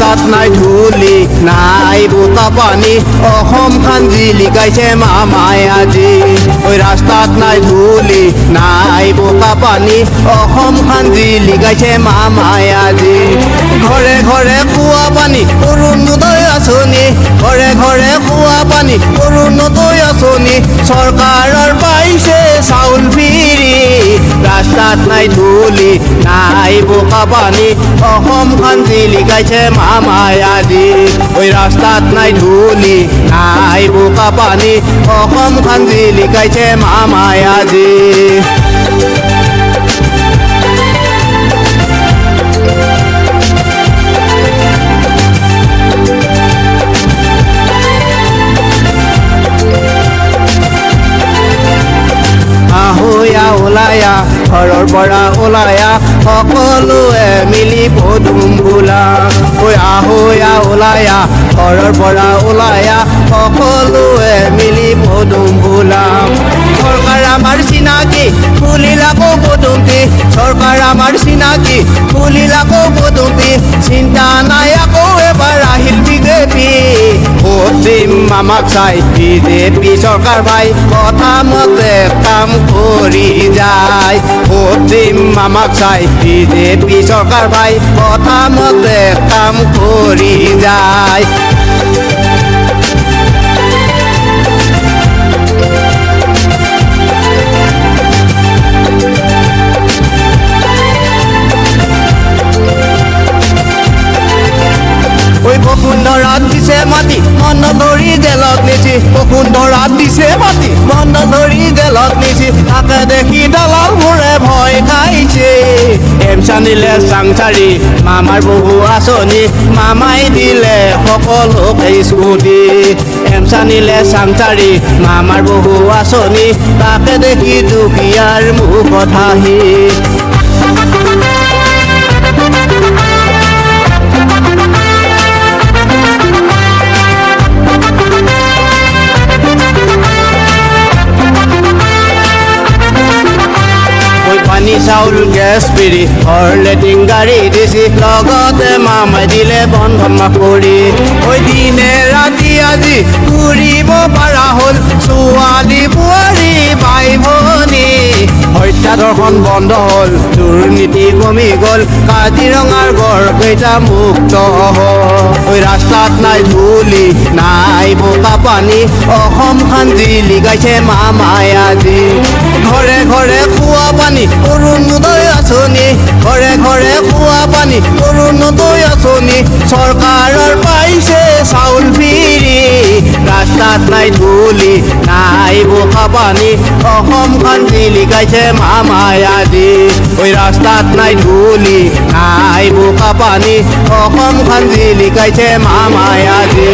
তাত নাই ধূলি, নাই বোতা পানী। অসম খান জিলিকাইছে মামাই আজি। ঐ ৰাস্তাত নাই ধূলি, নাই বোতা পানী। অসম খান জিলিকাইছে মামাই আজি। ঘৰে ঘৰে খোৱা পানী অৰুণোদয় আঁচনি। ঘৰে ঘৰে খোৱা পানী অৰুণোদয় আঁচনি। চৰকাৰৰ পৰা নাই ধুলি, নাই বোকা পানী অসমখন জিলিকাইছে মামাই আদি ঐ ৰাস্তাত নাই ধুলি, নাই বোকা পানী অসমখন জিলিকাইছে মামাই আজি ঘৰৰ পৰা ওলায়া, সকলোৱে মিলি পদুম বোলা ঐ আহোয়া ওলায়া, ঘৰৰ পৰা ওলায়া, সকলোৱে মিলি পদুম বোলা চৰকাৰ আমাৰ চিনাকি ফুলিলাকো পদুমটি। চৰকাৰ আমাৰ চিনাকি ফুলিলাকো পদুমটি। চিন্তা নাই আকৌ এবাৰ আহিল বিজেপি। দিম আমাক চাই বিজেপি চৰকাৰ ভাই। কথা মতে কাম কৰি যায় ভোট মামা চাই বিজেপি চৰকাৰ ভাই কথা মতে কাম কৰি যায় নিছি বসুন্ধৰাত দিছে মাটি। মন ধৰি জেলত নিছি, তাকে দেখি দালাল মোৰে ভয় খাইছে। এমচানিলে চাংচাৰি মামাৰ বহু আঁচনি, মামাই দিলে সকলোকে স্কুটি। এমচানিলে চাংচাৰি মামাৰ বহু আঁচনি, তাকে দেখি দুখীয়াৰ মুখত হাঁহি। চাউল গেছ পিৰি ঘৰ গাড়ী দিছি লগতে, মামাই দিলে বন্ধন কৰি ঐ দিনে ৰাতি আজি ঘূৰিব পাৰা হ'ল, ছোৱালী, বোৱাৰী বাই ভনী হত্যা ধৰ্ষণ বন্ধ হ'ল, দুৰ্নীতি কমি গ'ল, কাজিৰঙাৰ গড়কেইটা মুক্ত হ'ল। ৰাস্তাত নাই ধূলি, নাই বোকা পানী অসমখন জিলিকাইছে মামাই আজি। ঘৰে ঘৰে পানী। অৰুণোদয় আঁচনি ঘৰে ঘৰে খোৱা পানী। অৰুণোদয় আঁচনি চৰকাৰৰ পাইছে চাউল ফিৰি ৰাস্তাত নাই ধূলি, নাই বোকা পানী। অসমখন জিলিকাইছে আজি ঐ ৰাস্তাত নাই ধূলি, নাই বোকা পানী। অসমখন জিলিকাইছে আজি